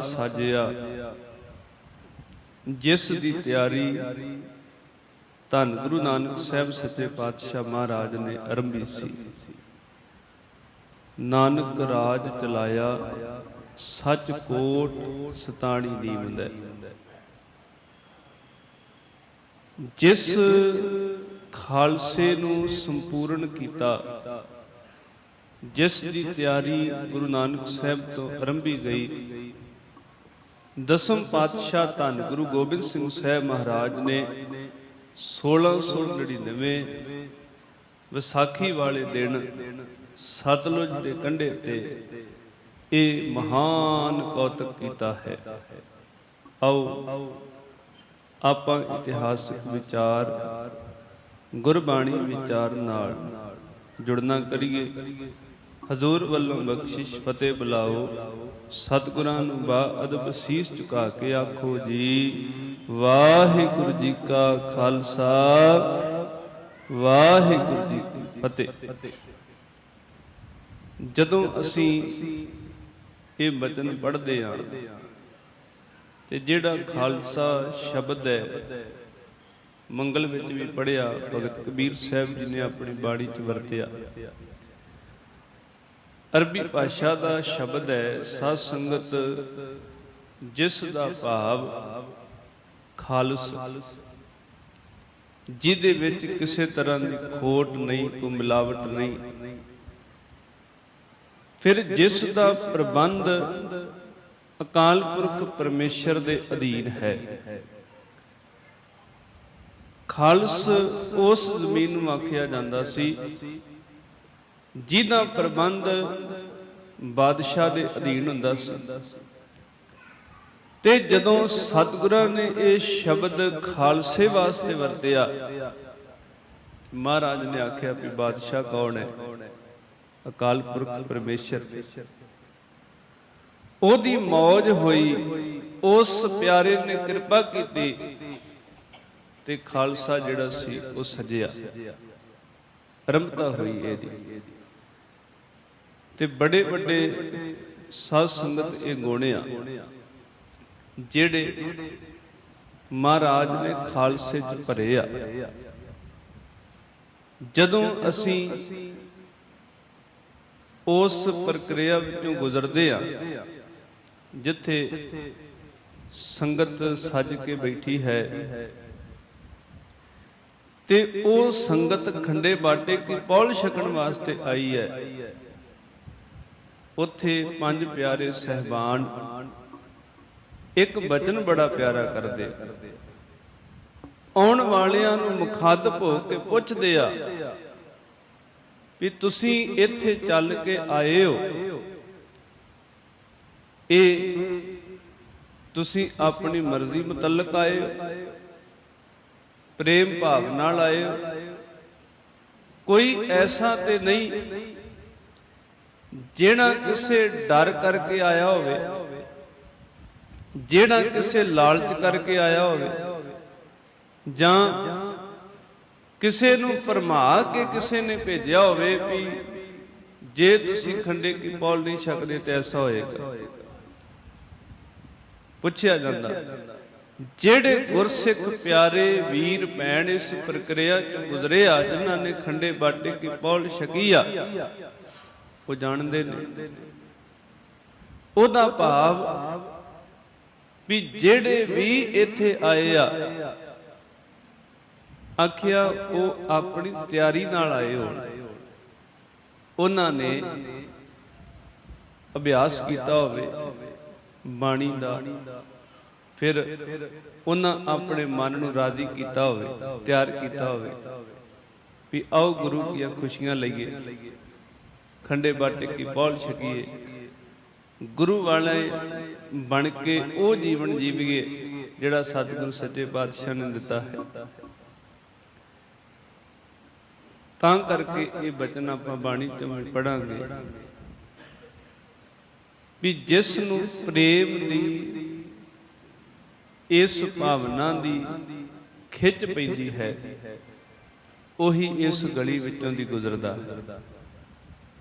ਸਾਜਿਆ। ਜਿਸ ਦੀ ਤਿਆਰੀ ਧੰਨ ਗੁਰੂ ਨਾਨਕ ਸਾਹਿਬ ਸੱਚੇ ਪਾਤਸ਼ਾਹ ਮਹਾਰਾਜ ਨੇ ਆਰੰਭੀ ਸੀ। ਨਾਨਕ ਰਾਜ ਚਲਾਇਆ, ਸੱਚ ਕੋਟ ਸਤਾਣੀ ਨੀਵੰਦੈ ਜਿਸ ਖਾਲਸੇ ਨੂੰ ਸੰਪੂਰਨ ਕੀਤਾ, ਜਿਸ ਦੀ ਤਿਆਰੀ ਗੁਰੂ ਨਾਨਕ ਸਾਹਿਬ ਤੋਂ ਆਰੰਭੀ ਗਈ ਦਸਮ ਪਾਤਸ਼ਾਹ ਧੰਨ ਗੁਰੂ ਗੋਬਿੰਦ ਸਿੰਘ ਸਾਹਿਬ ਮਹਾਰਾਜ ਨੇ 1699 ਵਿਸਾਖੀ ਵਾਲੇ ਦਿਨ ਸਤਲੁਜ ਦੇ ਕੰਢੇ ਤੇ ਇਹ ਮਹਾਨ ਕੌਤਕ ਕੀਤਾ ਹੈ। ਆਓ ਆਪਾਂ ਇਤਿਹਾਸਕ ਵਿਚਾਰ, ਗੁਰਬਾਣੀ ਵਿਚਾਰ ਨਾਲ ਜੁੜਨਾ ਕਰੀਏ। ਹਜ਼ੂਰ ਵੱਲੋਂ ਬਖਸ਼ਿਸ਼, ਫਤਿਹ ਬੁਲਾਓ। ਸਤਿਗੁਰਾਂ ਨੂੰ ਬਾ ਅਦਬ ਸੀਸ ਝੁਕਾ ਕੇ ਆਖੋ ਜੀ, ਵਾਹਿਗੁਰੂ ਜੀ ਕਾ ਖਾਲਸਾ, ਵਾਹਿਗੁਰੂ ਜੀ ਕੀ ਫਤਿਹ। ਜਦੋਂ ਅਸੀਂ ਇਹ ਬਚਨ ਪੜ੍ਹਦੇ ਹਾਂ, ਤੇ ਜਿਹੜਾ ਖਾਲਸਾ ਸ਼ਬਦ ਹੈ, ਮੰਗਲ ਵਿੱਚ ਵੀ ਪੜਿਆ ਭਗਤ ਕਬੀਰ ਸਾਹਿਬ ਜੀ ਨੇ ਆਪਣੀ ਬਾਣੀ 'ਚ ਵਰਤਿਆ ਅਰਬੀ ਭਾਸ਼ਾ ਦਾ ਸ਼ਬਦ ਹੈ ਸਾਧ ਸੰਗਤ ਜਿਸ ਦਾ ਭਾਵ ਖਾਲਸ। ਜਿਹਦੇ ਵਿੱਚ ਕਿਸੇ ਤਰ੍ਹਾਂ ਦੀ ਖੋਟ ਨਹੀਂ, ਕੋਈ ਮਿਲਾਵਟ ਨਹੀਂ। ਫਿਰ ਜਿਸ ਦਾ ਪ੍ਰਬੰਧ ਅਕਾਲ ਪੁਰਖ ਪਰਮੇਸ਼ਰ ਦੇ ਅਧੀਨ ਹੈ। ਖਾਲਸ ਉਸ ਜ਼ਮੀਨ ਨੂੰ ਆਖਿਆ ਜਾਂਦਾ ਸੀ ਜਿਹਦਾ ਪ੍ਰਬੰਧ ਬਾਦਸ਼ਾਹ ਦੇ ਅਧੀਨ ਹੁੰਦਾ ਸੀ। ਤੇ ਜਦੋਂ ਸਤਿਗੁਰਾਂ ਨੇ ਇਹ ਸ਼ਬਦ ਖਾਲਸੇ ਵਾਸਤੇ ਵਰਤਿਆ, ਮਹਾਰਾਜ ਨੇ ਆਖਿਆ ਵੀ ਬਾਦਸ਼ਾਹ ਕੌਣ ਹੈ? ਅਕਾਲ ਪੁਰਖ ਪਰਮੇਸ਼ਰ। ਉਹਦੀ ਮੌਜ ਹੋਈ, ਉਸ ਪਿਆਰੇ ਨੇ ਕਿਰਪਾ ਕੀਤੀ ਤੇ ਖਾਲਸਾ ਜਿਹੜਾ ਸੀ, ਉਹ ਸਜਿਆ। ਰਮਤਾ ਹੋਈ ਇਹਦੀ। ਤੇ ਬੜੇ ਵੱਡੇ ਸਾਧ ਸੰਗਤ ਇਹ ਗੋਣਿਆ ਜਿਹੜੇ ਮਹਾਰਾਜ ਨੇ ਖਾਲਸੇ ਚ ਭਰੇ ਆ। ਜਦੋਂ ਅਸੀਂ ਉਸ ਪ੍ਰਕਿਰਿਆ ਵਿੱਚੋਂ ਗੁਜ਼ਰਦੇ ਆ, ਜਿੱਥੇ ਸੰਗਤ ਸੱਜ ਕੇ ਬੈਠੀ ਹੈ, ਤੇ ਉਹ ਸੰਗਤ ਖੰਡੇ ਬਾਟੇ ਕੀ ਪੌਲ ਛਕਣ ਵਾਸਤੇ ਆਈ ਹੈ ਉੱਥੇ ਪੰਜ ਪਿਆਰੇ ਸਹਿਬਾਨ ਇੱਕ ਬਚਨ ਬੜਾ ਪਿਆਰਾ ਕਰਦੇ। ਆਉਣ ਵਾਲਿਆਂ ਨੂੰ ਮੁਖਾਤਬ ਹੋ ਕੇ ਪੁੱਛਦੇ ਆ ਵੀ ਤੁਸੀਂ ਇੱਥੇ ਚੱਲ ਕੇ ਆਏ ਹੋ। ਇਹ ਤੁਸੀਂ ਆਪਣੀ ਮਰਜ਼ੀ ਮੁਤਲਕ ਆਏ ਹੋ। ਪ੍ਰੇਮ ਭਾਵ ਨਾਲ ਆਏ ਹੋ। ਕੋਈ ਐਸਾ ਤੇ ਨਹੀਂ ਜਿਹੜਾ ਕਿਸੇ ਡਰ ਕਰਕੇ ਆਇਆ ਹੋਵੇ, ਜਿਹੜਾ ਕਿਸੇ ਲਾਲਚ ਕਰਕੇ ਆਇਆ ਹੋਵੇ, ਜਾਂ ਕਿਸੇ ਨੂੰ ਪਰਮਾ ਕੇ ਕਿਸੇ ਨੇ ਭੇਜਿਆ ਹੋਵੇ ਵੀ ਜੇ ਤੁਸੀਂ ਖੰਡੇ ਕੀ ਪੌਲ ਨਹੀਂ ਛਕਦੇ ਤੇ ਐਸਾ ਹੋਏਗਾ। ਪੁੱਛਿਆ ਜਾਂਦਾ, ਜਿਹੜੇ ਗੁਰਸਿੱਖ ਪਿਆਰੇ ਵੀਰ ਭੈਣ ਇਸ ਪ੍ਰਕਿਰਿਆ ਚ ਗੁਜ਼ਰੇ ਆ, ਜਿਨ੍ਹਾਂ ਨੇ ਖੰਡੇ ਬਾਟੇ ਕੀ ਪੌਲ ਛਕੀ ਆ ਉਹ ਜਾਣਦੇ ਨੇ। ਉਹਦਾ ਭਾਵ ਵੀ ਜਿਹੜੇ ਵੀ ਇੱਥੇ ਆਏ ਆ, ਆਖਿਆ ਉਹ ਆਪਣੀ ਤਿਆਰੀ ਨਾਲ ਆਏ ਹੋਣ। ਉਹਨਾਂ ਨੇ ਅਭਿਆਸ ਕੀਤਾ ਹੋਵੇ, ਬਾਣੀ ਦਾ, ਫਿਰ ਉਹਨਾਂ ਆਪਣੇ ਮਨ ਨੂੰ ਰਾਜ਼ੀ ਕੀਤਾ ਹੋਵੇ, ਤਿਆਰ ਕੀਤਾ ਹੋਵੇ ਵੀ ਆਓ ਗੁਰੂ ਦੀਆਂ ਖੁਸ਼ੀਆਂ ਲਈਏ। ਖੰਡੇ ਬਾਟੇ ਕੀ ਪੌਲ ਛਕੀਏ। ਗੁਰੂ ਵਾਲੇ ਬਣ ਕੇ ਉਹ ਜੀਵਨ ਜੀਵੀਏ, ਜਿਹੜਾ ਸਤਿਗੁਰੂ ਸੱਚੇ ਪਾਤਸ਼ਾਹ ਨੇ ਦਿੱਤਾ ਹੈ। ਤਾਂ ਕਰਕੇ ਇਹ ਬਚਨ ਆਪਾਂ ਬਾਣੀ ਚ ਪੜਾਂਗੇ ਵੀ ਜਿਸ ਨੂੰ ਪ੍ਰੇਮ ਦੀ, ਇਸ ਭਾਵਨਾ ਦੀ ਖਿੱਚ ਪੈਂਦੀ ਹੈ, ਉਹੀ ਇਸ ਗਲੀ ਵਿੱਚੋਂ ਦੀ ਗੁਜ਼ਰਦਾ। ਹੈ